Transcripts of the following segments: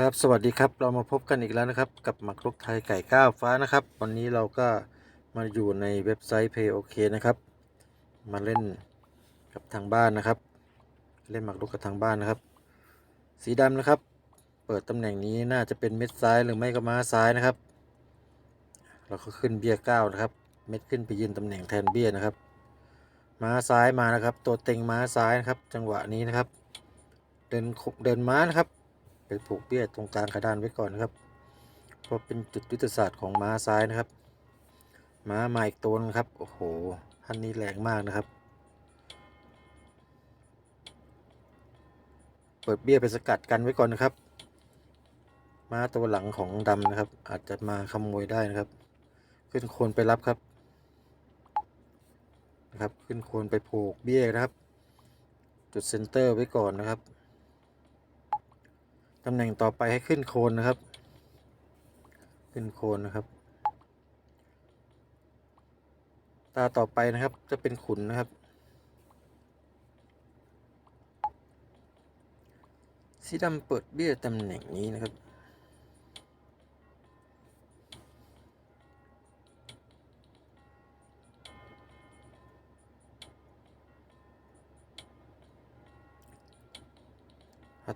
ครับสวัสดีครับเรามาพบกันอีกแล้วนะครับ กับหมักรุกไทยไก่ก้าวฟ้านะครับ วันนี้เราก็มาอยู่ในเว็บไซต์ Pay OK นะครับ มาเล่นกับทางบ้านนะครับ เล่นหมักรุกกับทางบ้านนะครับ สีดำนะครับ เปิดตำแหน่งนี้น่าจะเป็นเม็ดซ้ายหรือไม่ก็ม้าซ้ายนะครับ เราก็ขึ้นเบี้ยเก้านะครับ เม็ดขึ้นไปยืนตำแหน่งแทนเบี้ยนะครับ ม้าซ้ายมานะครับ ตัวเต็งม้าซ้ายนะครับ จังหวะนี้นะครับ เดินเดินม้านะครับ ผูกเบี้ยตรงกลางกระดานไว้ก่อนนะครับเพราะเป็นจุดยุทธศาสตร์ของม้าซ้ายนะครับ ม้ามาอีกตัวนึงครับ โอ้โหท่านนี้แรงมากนะครับ เปิดเบี้ยไปสกัดกันไว้ก่อนนะครับ ม้าตัวหลังของดำนะครับ อาจจะมาขโมยได้นะครับ ขึ้นโคนไปรับครับนะครับ ขึ้นโคนไปผูกเบี้ยนะครับ จุดเซนเตอร์ไว้ก่อนนะครับ ตำแหน่งต่อไปให้ขึ้นโคนนะครับ ขึ้นโคนนะครับ ตาต่อไปนะครับจะเป็นขุนนะครับ สีดำเปิดเบี้ยตำแหน่งนี้นะครับ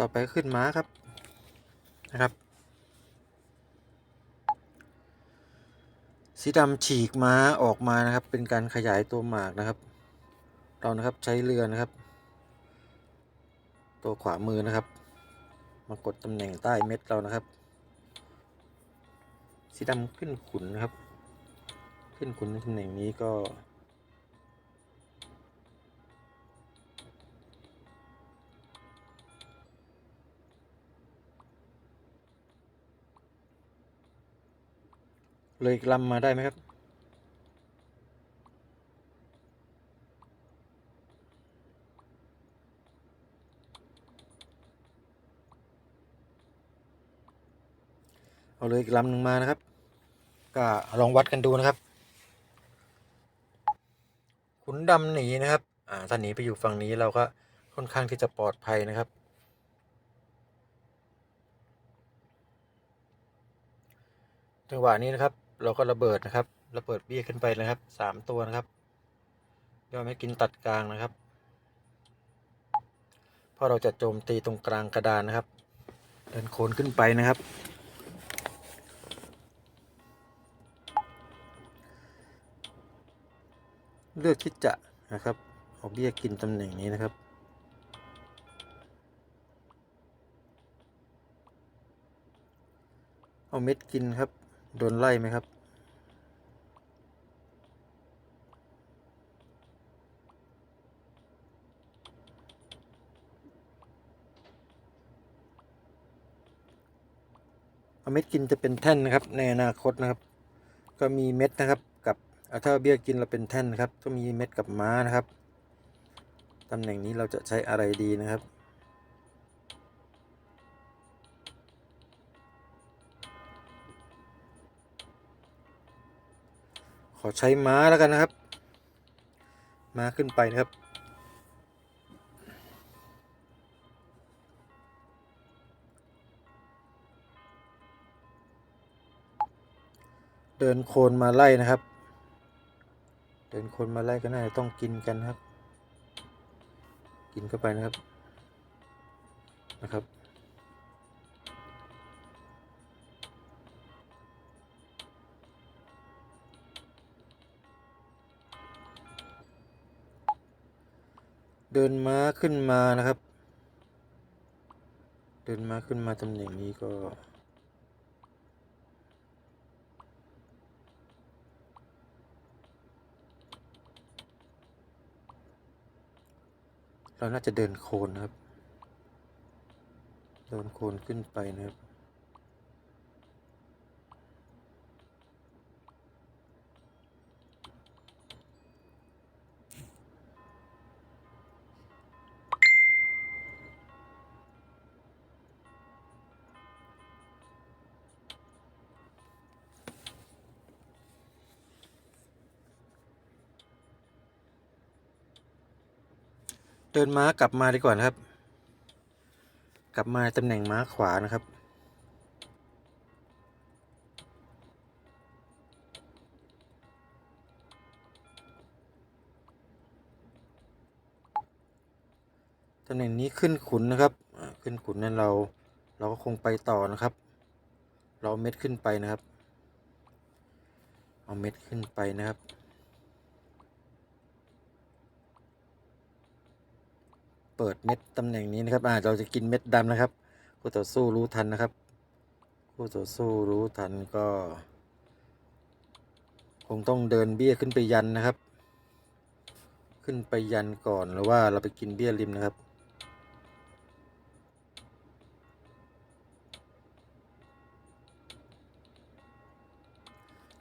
ต่อไปขึ้นม้าครับ นะครับ สีดำฉีกม้าออกมานะครับ เป็นการขยายตัวหมากนะครับ เรานะครับใช้เรือนะครับ ตัวขวามือนะครับ มากดตำแหน่งใต้เม็ดเรานะครับ สีดำขึ้นขุนนะครับ ขึ้นขุนในตำแหน่งนี้ก็ เลยลำมาได้ไหมครับ เอาเลยอีกลำหนึ่งมานะครับ ก็ลองวัดกันดูนะครับ ขุนดำหนีนะครับ อ่าถ้าหนีไปอยู่ฝั่งนี้เราก็ค่อนข้างที่จะปลอดภัยนะครับจังหวะนี้นะครับ เราก็ระเบิดนะครับ ระเบิดเบี้ยขึ้นไปนะครับสามตัวนะครับยอมให้กินตัดกลางนะครับ เพราะเราจะโจมตีตรงกลางกระดานนะครับ เดินโคนขึ้นไปนะครับ เลือกที่จะนะครับเอาเบี้ยกินตำแหน่งนี้นะครับเอาเม็ดกินครับ โดนไล่ไหมครับเม็ดกินจะเป็นแท่นนะครับในอนาคตนะครับ ก็มีเม็ดนะครับกับอ่าถ้าเบี้ยกินเราเป็นแท่นนะครับ ก็มีเม็ดกับม้านะครับตำแหน่งนี้เราจะใช้อะไรดีนะครับ อใช้ม้าแล้วกันนะครับ ม้าขึ้นไปนะครับ เดินโคนมาไล่นะครับ เดินโคนมาไล่ก็น่าจะต้องกินกันครับ กินเข้าไปนะครับนะครับ เดินม้าขึ้นมานะครับ เดินม้าขึ้นมาตำแหน่งนี้ก็ เราน่าจะเดินโคนนะครับ เดินโคนขึ้นไปนะครับ เดินม้ากลับมาดีกว่านะครับ กลับมาตำแหน่งม้าขวานะครับ ตำแหน่งนี้ขึ้นขุนนะครับ ขึ้นขุนนั้นเราเราก็คงไปต่อนะครับ เราเม็ดขึ้นไปนะครับ เอาเม็ดขึ้นไปนะครับ เปิดเม็ดตำแหน่งนี้นะครับอ่าเราจะกินเม็ดดำนะครับคู่ต่อสู้รู้ทันนะครับคู่ต่อสู้รู้ทันก็ คงต้องเดินเบี้ยขึ้นไปยันนะครับ ขึ้นไปยันก่อนหรือว่าเราไปกินเบี้ยริมนะครับ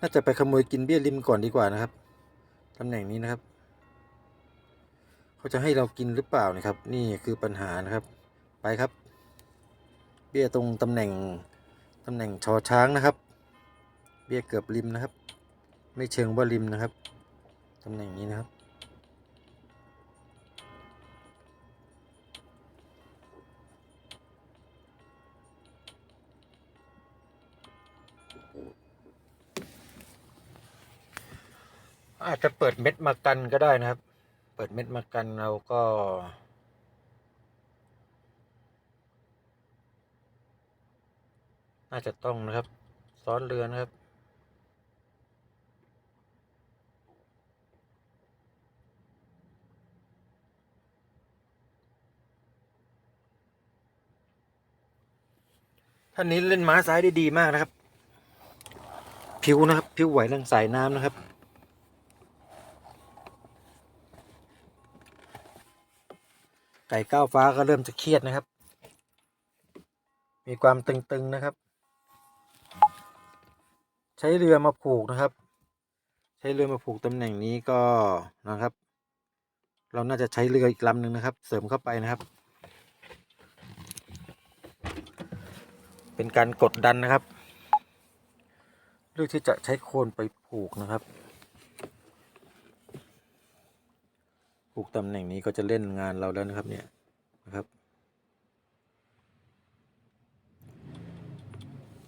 น่าจะไปขโมยกินเบี้ยริมก่อนดีกว่านะครับ ตำแหน่งนี้นะครับ เขาจะให้เรากินหรือเปล่านะครับ นี่คือปัญหานะครับ ไปครับ เบี้ยตรงตำแหน่งตำแหน่งชอช้างนะครับ เบี้ยเกือบริมนะครับ ไม่เชิงว่าริมนะครับตำแหน่งนี้นะครับอาจจะเปิดเม็ดมากันก็ได้นะครับ เปิดเม็ดมากันเราก็ น่าจะต้องนะครับ ซ้อนเรือนะครับ ท่านนี้เล่นม้าซ้ายได้ดีมากนะครับ ผิวนะครับ ผิวไหวเรื่องสายน้ำนะครับ ไก่ก้าวฟ้าก็เริ่มจะเครียดนะครับ มีความตึงๆนะครับ ใช้เรือมาผูกนะครับ ใช้เรือมาผูกตำแหน่งนี้ก็นะครับ เราน่าจะใช้เรืออีกลำหนึ่งนะครับ เสริมเข้าไปนะครับ เป็นการกดดันนะครับ เลือกที่จะใช้โคนไปผูกนะครับ ผูกตำแหน่งนี้ก็จะเล่นงานเราแล้วนะครับเนี่ยนะครับ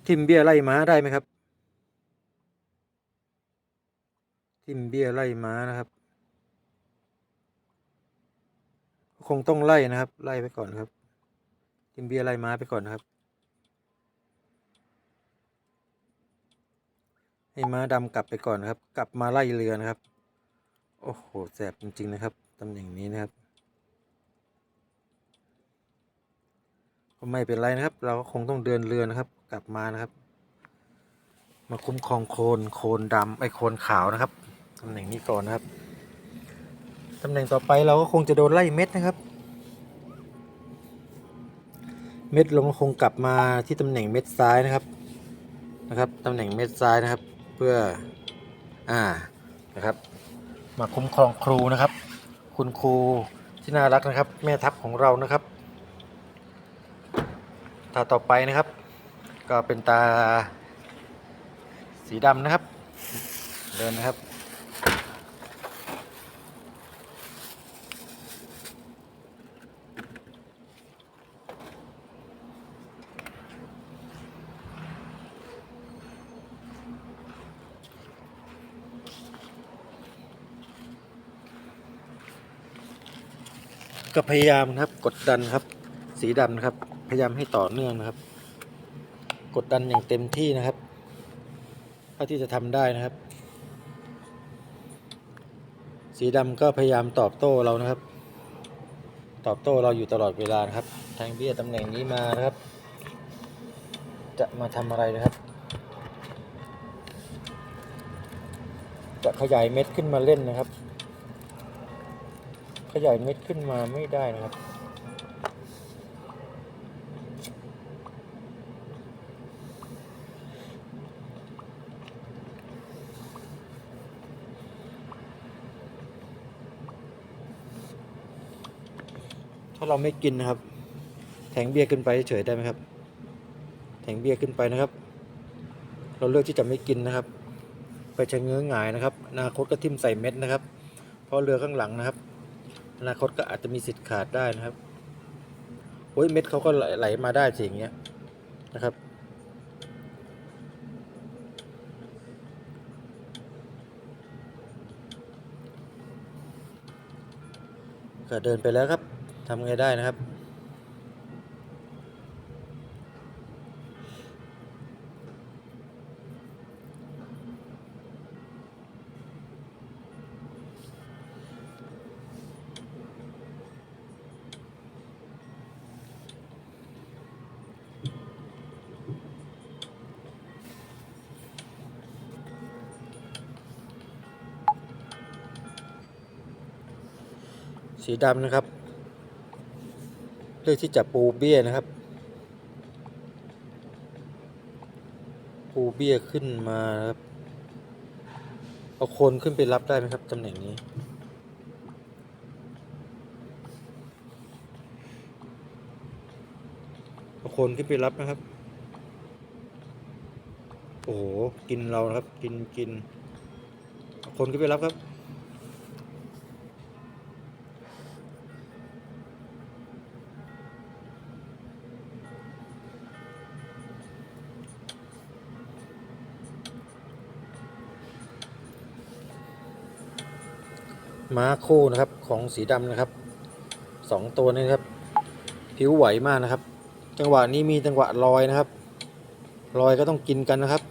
ทิมเบี้ยไล่ม้าได้ไหมครับ ทิมเบี้ยไล่ม้านะครับ คงต้องไล่นะครับ ไล่ไปก่อนครับ ทิมเบี้ยไล่ม้าไปก่อนนะครับ ให้ม้าดำกลับไปก่อนนครับ กลับมาไล่เรือนะครับ โอ้โหแสบจริง ๆ นะครับ ตำแหน่งนี้นะครับก็ไม่เป็นไรนะครับ เราก็คงต้องเดินเรือนะครับ กลับมานะครับ มาคุ้มครองโคนโคนดำไอโคนขาวนะครับตำแหน่งนี้ก่อนนะครับตำแหน่งต่อไปเราก็คงจะโดนไล่เม็ดนะครับ เม็ดเราก็คงกลับมาที่ตำแหน่งเม็ดซ้ายนะครับนะครับตำแหน่งเม็ดซ้ายนะครับ เพื่ออ่านะครับ มาคุ้มครองครูนะครับ คุณครูที่น่ารักนะครับ แม่ทัพของเรานะครับ ตาต่อไปนะครับ ก็เป็นตาสีดำนะครับ เดินนะครับ ก็พยายามนะครับ กดดันครับ สีดำนะครับ พยายามให้ต่อเนื่องนะครับ กดดันอย่างเต็มที่นะครับเท่าที่จะทำได้นะครับ สีดำก็พยายามตอบโต้เรานะครับ ตอบโต้เราอยู่ตลอดเวลานะครับแทงเบี้ยตำแหน่งนี้มานะครับ จะมาทำอะไรนะครับ จะขยายเม็ดขึ้นมาเล่นนะครับ ขยายเม็ดขึ้นมาไม่ได้นะครับ ถ้าเราไม่กินนะครับ แทงเบี้ยขึ้นไปเฉยได้ไหมครับ แทงเบี้ยขึ้นไปนะครับ เราเลือกที่จะไม่กินนะครับ ไปชะเง้อหงายนะครับอนาคตก็ทิ่มใส่เม็ดนะครับ เพราะเรือข้างหลังนะครับ อนาคตก็อาจจะมีสิทธิ์ขาดได้นะครับโอ้ยเม็ดเขาก็ไหลมาได้สิอย่างเงี้ยนะครับ ก็เดินไปแล้วครับทำไงได้นะครับ สีดำนะครับ เลือกที่จะปูเบี้ยนะครับ ปูเบี้ยขึ้นมาครับ เอาคนขึ้นไปรับได้ไหมครับตำแหน่งนี้เอาคนขึ้นไปรับนะครับ โอ้โห กินเรานะครับ กินกินเอาคนขึ้นไปรับครับ ม้าคู่นะครับของสีดำนะครับสองตัวนี้นครับ ผิวไหวมากนะครับ จังหวะนี้มีจังหวะลอยนะครับลอยก็ต้องกินกันนะครับ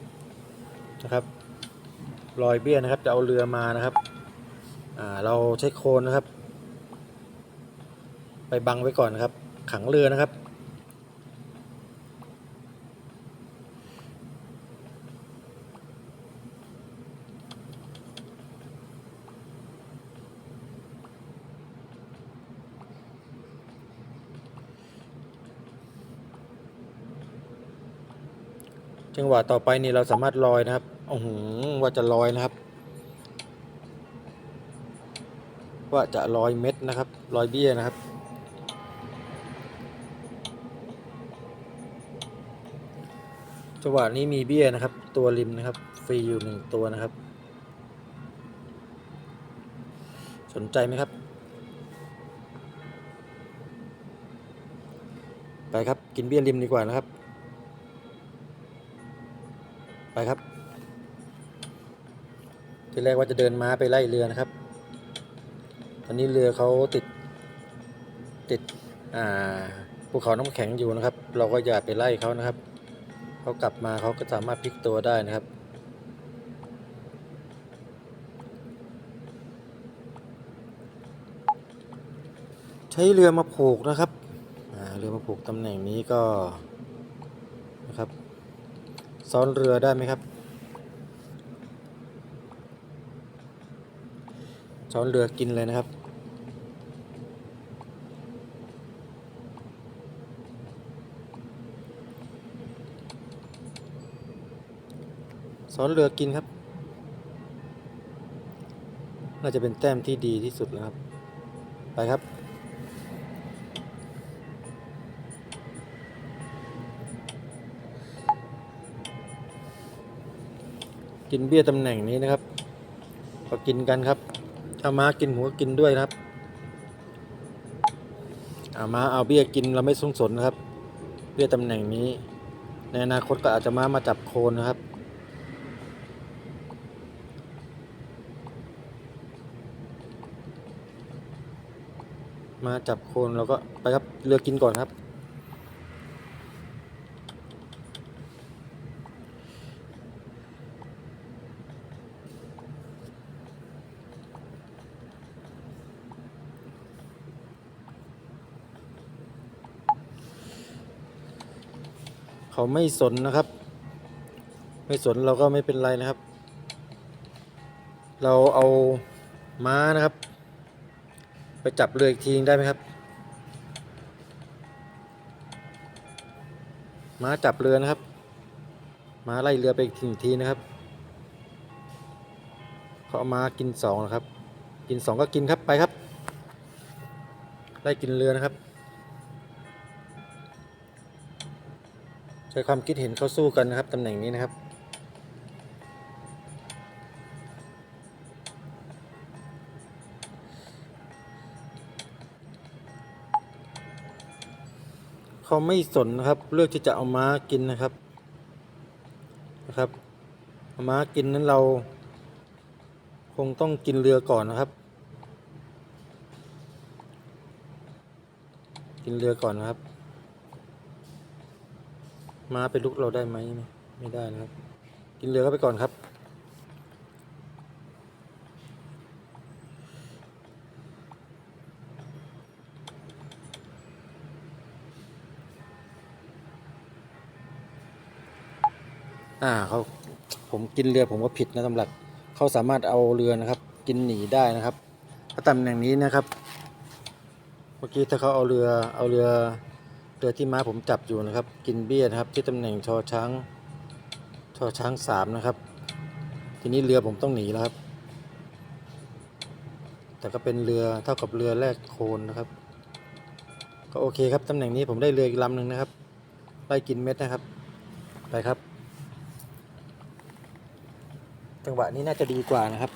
นะครับลอยเบี้ยนะครับ จะเอาเรือมานะครับอ่าเราใช้โคนนะครับ ไปบังไว้ก่อนนะครับ ขังเรือนะครับ จังหวะต่อไปนี่เราสามารถลอยนะครับโอ้โหว่าจะลอยนะครับ ว่าจะลอยเม็ดนะครับลอยเบี้ยนะครับ จังหวะนี้มีเบี้ยนะครับ ตัวริมนะครับ ฟรีอยู่หนึ่งตัวนะครับ สนใจไหมครับ ไปครับกินเบี้ยริมดีกว่านะครับ ครับ ทีแรกว่าจะเดินม้าไปไล่เรือนะครับ ตอนนี้เรือเขาติดติดอ่าภูเขาน้ำแข็งอยู่นะครับ เราก็อย่าไปไล่เขานะครับเขากลับมาเขาก็สามารถพลิกตัวได้นะครับใช้เรือมาผูกนะครับเรือมาผูกตำแหน่งนี้ก็ ซ้อนเรือได้ไหมครับ ซ้อนเรือกินเลยนะครับ ซ้อนเรือกินครับ น่าจะเป็นแต้มที่ดีที่สุดแล้วครับ ไปครับ กินเบี้ยตำแหน่งนี้นะครับก็กินกันครับเอามากินหัวกินด้วยนะครับเอามาเอาเบี้ยกินเราไม่สงสนนะครับ เบี้ยตำแหน่งนี้ ในอนาคตก็อาจจะมามาจับโคนนะครับมาจับโคนเราก็ไปครับเลือกินก่อนครับ เขาไม่สนนะครับ ไม่สนเราก็ไม่เป็นไรนะครับ เราเอาม้านะครับ ไปจับเรืออีกทีได้ไหมครับ ม้าจับเรือนะครับ ม้าไล่เรือไปอีกทีทีนะครับเขาเอาม้ากินสองนะครับ กินสองก็กินครับไปครับ ไล่กินเรือนะครับ ใช้ความคิดเห็นเข้าสู้กันนะครับตำแหน่งนี้นะครับ เขาไม่สนนะครับ เลือกที่จะเอาม้ากินนะครับนะครับเอาม้ากินนั้นเรา คงต้องกินเรือก่อนนะครับ กินเรือก่อนนะครับ ม้าไปลุกเราได้ไหมไม่ได้นะครับ กินเรือเข้าไปก่อนครับ อ่าเขาผมกินเรือผมก็ผิดนะตำหลักเขาสามารถเอาเรือนะครับ กินหนีได้นะครับถ้าตำแหน่งนี้นะครับ เมื่อกี้ถ้าเขาเอาเรือเอาเรือ เรือที่ม้าผมจับอยู่นะครับ กินเบี้ยนะครับ ที่ตำแหน่งชอช้างชอช้างสามนะครับ ทีนี้เรือผมต้องหนีแล้วครับ แต่ก็เป็นเรือเท่ากับเรือแรกโคนนะครับ ก็โอเคครับตำแหน่งนี้ผมได้เรืออีกลำหนึ่งนะครับไล่กินเม็ดนะครับ ไปครับ จังหวะนี้น่าจะดีกว่านะครับ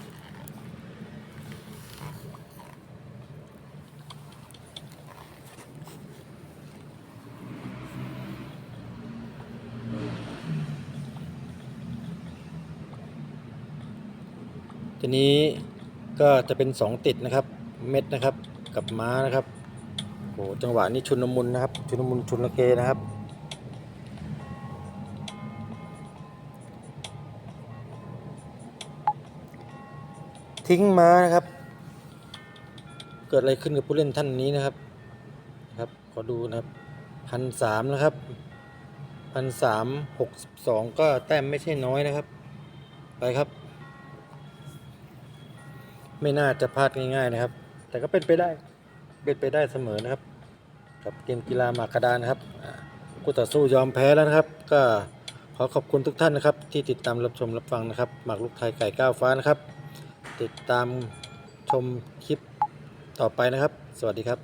ทีนี้ก็จะเป็นสองติดนะครับ เม็ดนะครับกับม้านะครับโหจังหวะนี้ชุนลมุนนะครับ ชุนลมุนชุนละเกนะครับทิ้งม้านะครับ เกิดอะไรขึ้นกับผู้เล่นท่านนี้นะครับ ครับ ขอดูนะครับพันสามนะครับพันสามหกสองก็แต้มไม่ใช่น้อยนะครับ ไปครับ ไม่น่าจะพลาดง่าย ๆนะครับ แต่ก็เป็นไปได้เป็นไปได้เสมอนะครับ กับเกมกีฬาหมากกระดานนะครับคู่ต่อสู้ยอมแพ้แล้วนะครับ ก็ขอขอบคุณทุกท่านนะครับ ที่ติดตามรับชมรับฟังนะครับหมากลูกไทยไก่ก้าวฟ้านะครับ ติดตามชมคลิปต่อไปนะครับ สวัสดีครับ